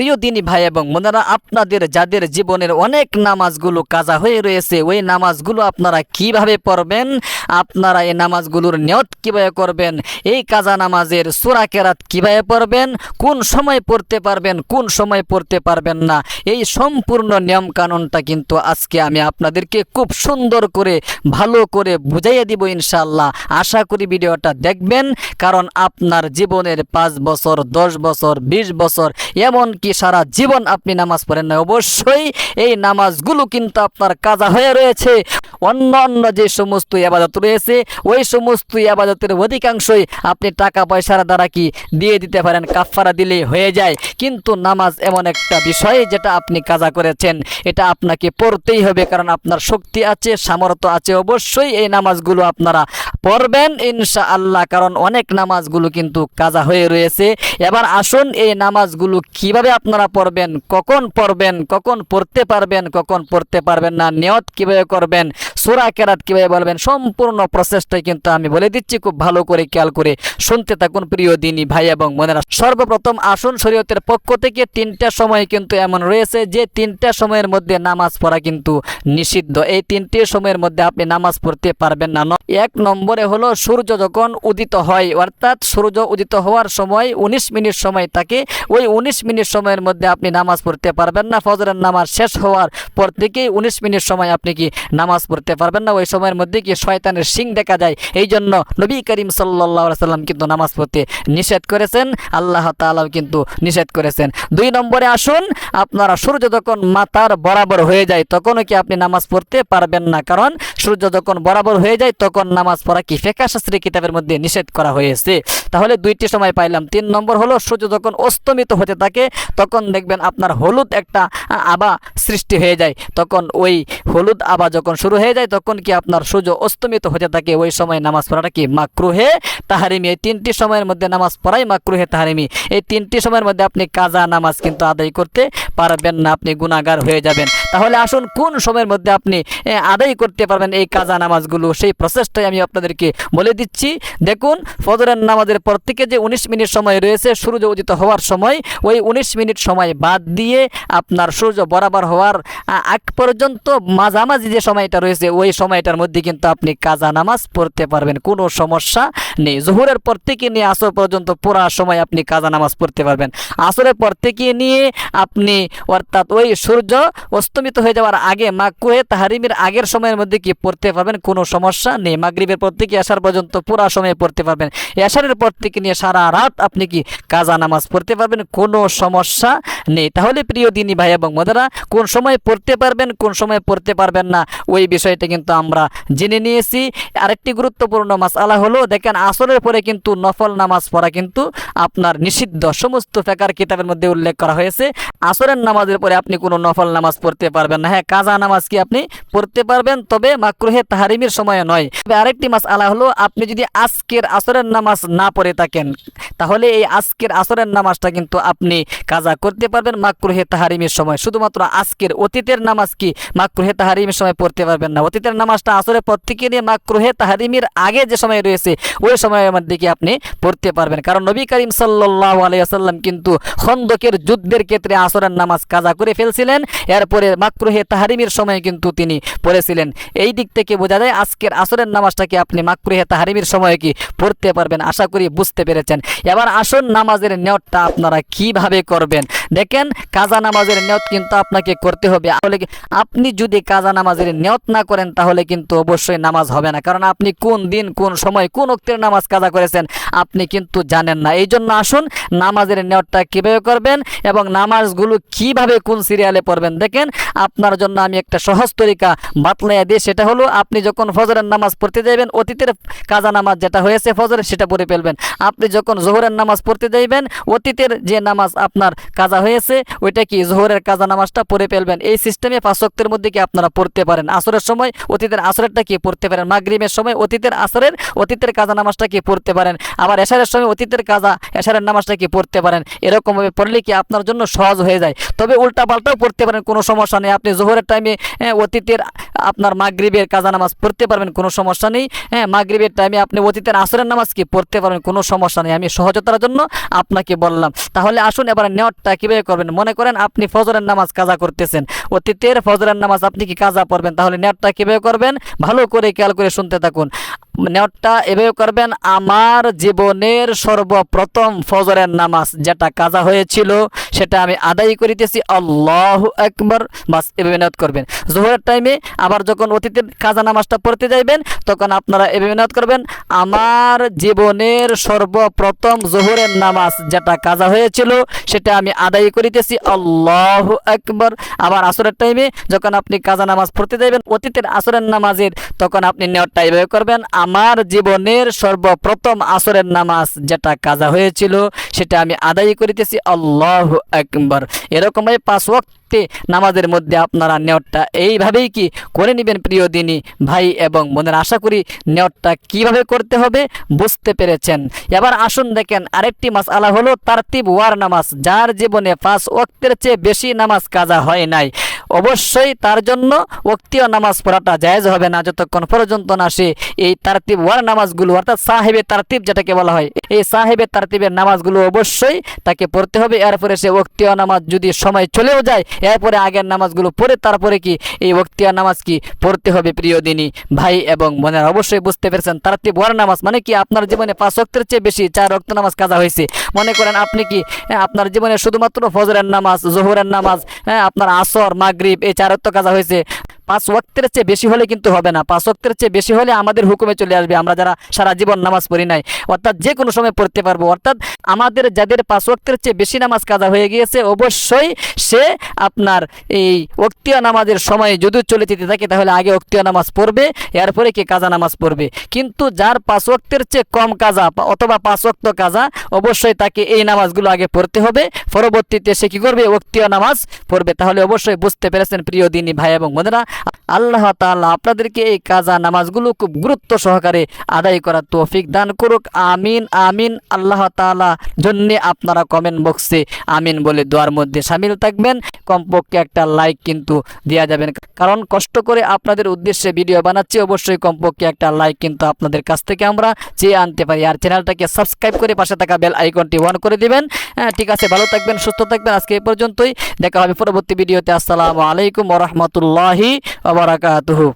প্রিয় দিনী ভাই এবং বোনেরা, আপনাদের যাদের জীবনের অনেক নামাজগুলো কাজা হয়ে রয়েছে, ওই নামাজগুলো আপনারা কীভাবে পড়বেন? আপনারা এই নামাজগুলোর নিয়ত কীভাবে করবেন? এই কাজা নামাজের সুরা কেরাত কীভাবে পড়বেন? কোন সময় পড়তে পারবেন, কোন সময় পড়তে পারবেন না? এই সম্পূর্ণ নিয়ম কানুনটা কিন্তু আজকে আমি আপনাদেরকে খুব সুন্দর করে, ভালো করে বুঝাইয়ে দিব ইনশাল্লাহ আশা করি ভিডিওটা দেখবেন, কারণ আপনার জীবনের পাঁচ বছর, দশ বছর, বিশ বছর, এমনকি সারা জীবন আপনি নামাজ পড়েন না অবশ্যই এই নামাজগুলো কিন্তু আপনার কাজা হয়ে রয়েছে। অন্য অন্য যে সমস্ত আবাদত রয়েছে, ওই সমস্ত আবাদতের অধিকাংশই আপনি টাকা পয়সার দ্বারা কি দিয়ে দিতে পারেন কাফারা দিলে হয়ে যায়। কিন্তু নামাজ এমন একটা বিষয় যেটা আপনি কাজা করেছেন, এটা আপনাকে পড়তেই হবে কারণ আপনার শক্তি আছে, সামর্থ্য আছে। অবশ্যই এই নামাজগুলো আপনারা পড়বেন ইনশা আল্লাহ কারণ অনেক নামাজগুলো কিন্তু কাজা হয়ে রয়েছে। এবার আসুন এই নামাজগুলো কীভাবে আপনারা পড়বেন, কখন পড়বেন, কখন পড়তে পারবেন, কখন পড়তে পারবেন না, নিয়ত কীভাবে করবেন, সুরা কেরাত কীভাবে বলবেন, সম্পূর্ণ প্রসেসটাই কিন্তু আমি বলে দিচ্ছি, খুব ভালো করে খেয়াল করে শুনতে থাকুন প্রিয় দিনী ভাই এবং বোনেরা। সর্বপ্রথম আসুন শরীয়তের পক্ষ থেকে, তিনটা সময় কিন্তু এমন রয়েছে যে তিনটা সময়ের মধ্যে নামাজ পড়া কিন্তু নিষিদ্ধ। এই তিনটে সময়ের মধ্যে আপনি নামাজ পড়তে পারবেন ন- এক নম্বরে হলো সূর্য যখন উদিত হয়, অর্থাৎ সূর্য উদিত হওয়ার সময় উনিশ মিনিট সময় থাকে। ওই উনিশ মিনিট সময়ের মধ্যে আপনি নামাজ পড়তে পারবেন না, ফজরের নামাজ শেষ হওয়ার পর থেকেই উনিশ মিনিট সময় আপনি কি নামাজ পড়তে পারবেন না, ওই সময়ের মধ্যে কি শয়তানের সিং দেখা যায়। এই জন্য নবী করিম সাল্লাহ সাল্লাম কিন্তু নামাজ পড়তে নিষেধ করেছেন, আল্লাহ তাআলাও কিন্তু নিষেধ করেছেন। দুই নম্বরে আসুন, আপনারা সূর্য যখন মাথার বরাবর হয়ে যায়, তখনও কি আপনি নামাজ পড়তে পারবেন না? কারণ সূর্য যখন বরাবর হয়ে যায়, তখন নামাজ পড়া কি ফেকা শাস্ত্রী কিতাবের মধ্যে নিষেধ করা হয়েছে? তাহলে দুইটি সময় পাইলাম। তিন নম্বর হলো, সূর্য যখন অস্তমিত হতে থাকে, তখন দেখবেন আপনার হলুদ একটা আবা সৃষ্টি হয়ে যায়। তখন ওই হলুদ আবা যখন শুরু হয়ে যায়, তখন কি আপনার সূর্য অস্তমিত হতে থাকে? ওই সময় নামাজ পড়াটা কি মাকরুহে? তাহারিমি। এই তিনটি সময়ের মধ্যে নামাজ পড়াই মাকরুহে তাহারিমি। এই তিনটি সময়ের মধ্যে আপনি কাজা নামাজ কিন্তু আদায় করতে পারবেন না, আপনি গুণাগার হয়ে যাবেন। তাহলে আসুন, কোন সময়ের মধ্যে আপনি আদায় করতে পারবেন এই কাজা নামাজগুলো? সেই প্রসেসটাই আমি আপনাদেরকে বলে দিচ্ছি, দেখুন, ফজরের নামাজের পর থেকে যে উনিশ মিনিট সময় রয়েছে, সূর্য উদিত হওয়ার সময়, ওই উনিশ মিনিট সময় বাদ দিয়ে আপনার সূর্য বরাবর হওয়ার আগ পর্যন্ত মাঝামাঝি যে সময়টা রয়েছে, ওই সময়টার মধ্যে কিন্তু আপনি কাজা নামাজ পড়তে পারবেন। কোনো সমস্যা নেই। জোহরের পর থেকে নিয়ে আসর পর্যন্ত পুরা সময় আপনি কাজা নামাজ পড়তে পারবেন। আসরের পর থেকে নিয়ে আপনি অর্থাৎ ওই সূর্য অস্তমিত হয়ে যাওয়ার আগে মাকুহে তাহারিমের আগের সময়ের মধ্যে কি পড়তে পারবেন? কোনো সমস্যা নেই। মাগরিবের পর থেকে আসার পর্যন্ত পুরা সময় পড়তে পারবেন। এশারের পর থেকে নিয়ে সারা রাত আপনি কি কাজা নামাজ পড়তে পারবেন? কোনো সমস্যা নেই। তাহলে প্রিয় দিনী ভাই এবং মদারা কোন সময় পড়তে পারবেন, কোন সময় পড়তে পারবেন না, ওই বিষয়টা কিন্তু আমরা জেনে নিয়েছি। আরেকটি গুরুত্বপূর্ণ মাসালা হলো, দেখেন আসরের পরে কিন্তু নফল নামাজ পড়া কিন্তু আপনার নিষিদ্ধ। সমস্ত ফেকার কিতাবের মধ্যে উল্লেখ করা হয়েছে। আসরের নামাজের পরে আপনি কোনো নফল নামাজ পড়তে পারবেন না। হ্যাঁ কাজা নামাজ কি আপনি পড়তে পারবেন? তবে মাকরুহে তাহারিমের সময় নয়। তবে আরেকটি মাস আলা হলো, আপনি যদি আজকের আসরের নামাজ না পড়ে থাকেন, তাহলে এই আজকের আসরের নামাজটা কিন্তু আপনি কাজা করতে পারবেন মাকরুহে তাহারিমের সময়। শুধুমাত্র আজকের অতীতের নামাজ কি মাকরুহে তাহারিমের সময় পড়তে পারবেন না? অতীতের নামাজটা আসরের পর থেকে নিয়ে মাকরুহে তাহারিমের আগে যে সময় রয়েছে ওই সময়ের মধ্যে কি আপনি পড়তে পারবেন? কারণ নবী করিম সাল্লাহ আলাইসাল্লাম কিন্তু খন্দকের যুদ্ধের ক্ষেত্রে আসরের নামাজ কাজা করে ফেলছিলেন। এরপরে মাকরুহে তাহারিমের সময় কিন্তু তিনি পড়েছিলেন। এই দিক থেকে বোঝা যায় আজকের আসরের নামাজটাকে আপনি মাকরুহে তাহারিমের সময় কি পড়তে পারবেন? আশা করি বুঝতে পেরেছেন। এবার আসুন নামাজের নিয়তটা আপনারা কীভাবে করবেন? দেখেন, কাজা নামাজের নিয়ত কিন্তু আপনাকে করতে হবে। তাহলে আপনি যদি কাজা নামাজের নিয়ত না করেন, তাহলে কিন্তু অবশ্যই নামাজ হবে না। কারণ আপনি কোন দিন, কোন সময়, কোন অক্তের নামাজ কাজা করেছেন, আপনি কিন্তু জানেন না। এই জন্য আসুন, নামাজের নিয়তটা কীভাবে করবেন এবং নামাজগুলো কীভাবে কোন সিরিয়ালে পড়বেন। দেখেন, আপনার জন্য আমি একটা সহজ তরিকা বাতলাইয়া দিই, সেটা হলো আপনি যখন ফজরের নামাজ পড়তে যাবেন অতীতের কাজা নামাজ যেটা হয়েছে ফজরের সেটা পড়ে ফেলবেন। আপনি যখন জোহরের নামাজ পড়তে যাইবেন, অতীতের যে নামাজ আপনার কাজা হয়েছে, ওইটা কি জোহরের কাজা নামাজটা পড়ে ফেলবেন? এই সিস্টেমে পাঁচক্তের মধ্যে কি আপনারা পড়তে পারেন? আসরের সময় অতীতের আসরেরটা কি? পড়তে পারেন। মাগরিমের সময় অতীতের আসরের, অতীতের কাজা নামাজটা কি পড়তে পারেন? আবার এশারের সময় অতীতের কাজা, এশারের নামাজটা কি পড়তে পারেন? এরকমভাবে পড়লে কি আপনার জন্য সহজ হয়ে যায়? তবে উল্টা পাল্টাও পড়তে পারেন, কোনো সমস্যা নেই। আপনি জোহরের টাইমে অতীতের, আপনার মাগরিবের কাজা নামাজ পড়তে পারবেন, কোনো সমস্যা নেই। হ্যাঁ মাগরিবের টাইমে আপনি অতীতের আসরের নামাজ কি পড়তে পারবেন, কোনো সমস্যা নেই। আমি সহজতার জন্য আপনাকে বললাম। তাহলে আসুন এবার নেওয়ারটা কীভাবে করবেন? মনে করেন আপনি ফজরের নামাজ কাজা করতেছেন। অতীতের ফজরের নামাজ আপনি কি কাজা পড়বেন? তাহলে নেওয়ারটা কীভাবে করবেন? ভালো করে খেয়াল করে শুনতে থাকুন। নেওয়ারটা এভাবে করবেন আমার জীবনের সর্বপ্রথম ফজরের নামাজ যেটা কাজা হয়েছিল সেটা আমি আদায় করিতেছি। আল্লাহ একবার বাস, এভাবে নিয়ত করবেন। জোহরের টাইমে আবার যখন অতীতের কাজা নামাজটা পড়তে যাইবেন, তখন আপনারা এভাবে নিয়ত করবেন, আমার জীবনের সর্বপ্রথম জোহরের নামাজ যেটা কাজা হয়েছিল, সেটা আমি আদায় করিতেছি। আল্লাহ একবার আবার আসরের টাইমে যখন আপনি কাজা নামাজ পড়তে যাইবেন, অতীতের আসরের নামাজের, তখন আপনি নেওয়ারটা এইভাবে করবেন, আমার জীবনের সর্বপ্রথম আসরের নামাজ যেটা কাজা হয়েছিল, সেটা আমি আদায় করিতেছি। আল্লাহ একবার। এরকমই পাঁচ ওয়াক্তে নামাজের মধ্যে আপনারা নেওয়ারটা এইভাবেই কি করে নেবেন প্রিয় দিনী ভাই এবং বোনের? আশা করি নেওয়ারটা কীভাবে করতে হবে বুঝতে পেরেছেন। এবার আসুন দেখেন আরেকটি মাস আলা হলো তারতিব ওয়ার নামাজ। যার জীবনে পাঁচ ওয়াক্তের চেয়ে বেশি নামাজ কাজা হয় নাই। অবশ্যই তার জন্য ওক্তীয় নামাজ পড়াটা জায়েজ হবে না। যতক্ষণ পর্যন্ত না সে এই তারতিব ওয়ার নামাজগুলো অর্থাৎ সাহেবের তারতিব যেটাকে বলা হয় এই সাহেবের তারতিবের নামাজগুলো অবশ্যই তাকে পড়তে হবে। এরপরে সে ওক্তীয় নামাজ যদি সময় চলেও যায় এরপরে আগের নামাজগুলো পড়ে তারপরে কি এই ওক্তীয় নামাজ কি পড়তে হবে প্রিয় দিনী ভাই এবং বোনেরা। অবশ্যই বুঝতে পেরেছেন তারতিব ওয়ার নামাজ মানে কি? আপনার জীবনে পাঁচ ওক্তের চেয়ে বেশি চার ওক্ত নামাজ কাজা হয়েছে। মনে করেন আপনি কি হ্যাঁ, আপনার জীবনে শুধুমাত্র ফজরের নামাজ জোহরের নামাজ হ্যাঁ আপনার আসর মাগরিব এই চারত্ব কাজা হয়েছে। পাঁচ ওয়াক্তের চেয়ে বেশি হলে কিন্তু হবে না। পাঁচ ওয়াক্তের চেয়ে বেশি হলে আমাদের হুকুমে চলে আসবে। আমরা যারা সারা জীবন নামাজ পড়ি নাই, অর্থাৎ যে কোনো সময় পড়তে পারব। অর্থাৎ আমাদের যাদের পাঁচ ওয়াক্তের চেয়ে বেশি নামাজ কাজা হয়ে গিয়েছে, অবশ্যই সে আপনার এই ওক্তীয় নামাজের সময় যদি চলে যেতে থাকে, তাহলে আগে ওক্তীয় নামাজ পড়বে, এরপরে কে কাজা নামাজ পড়বে। কিন্তু যার পাঁচ ওয়াক্তের চেয়ে কম কাজা অথবা পাঁচ ওয়াক্ত কাজা, অবশ্যই তাকে এই নামাজগুলো আগে পড়তে হবে। পরবর্তীতে সে কি করবে? ওক্তীয় নামাজ পড়বে। তাহলে অবশ্যই বুঝতে পেরেছেন প্রিয় দিনী ভাই এবং বোনেরা আল্লাহ তাআলা আপনাদেরকে এই কাজা নামাজগুলো খুব গুরুত্ব সহকারে আদায় করার তৌফিক দান করুক। আমিন আমিন। আল্লাহ তাআলা জন্যে আপনারা কমেন্ট বক্সে আমিন বলে দোয়ার মধ্যে সামিল থাকবেন। কমপক্ষে একটা লাইক কিন্তু দেওয়া যাবেন কারণ কষ্ট করে আপনাদের উদ্দেশ্যে ভিডিও বানাচ্ছি, অবশ্যই কমপক্ষে একটা লাইক কিন্তু আপনাদের কাছ থেকে আমরা চেয়ে আনতে পারি। আর চ্যানেলটাকে সাবস্ক্রাইব করে পাশে থাকা বেল আইকনটি অন করে দিবেন। হ্যাঁ ঠিক আছে, ভালো থাকবেন, সুস্থ থাকবেন। আজকে এই পর্যন্তই। দেখা হবে পরবর্তী ভিডিওতে আসসালামু আলাইকুম ওরহমতুল্লাহি ওবরাকাতুহু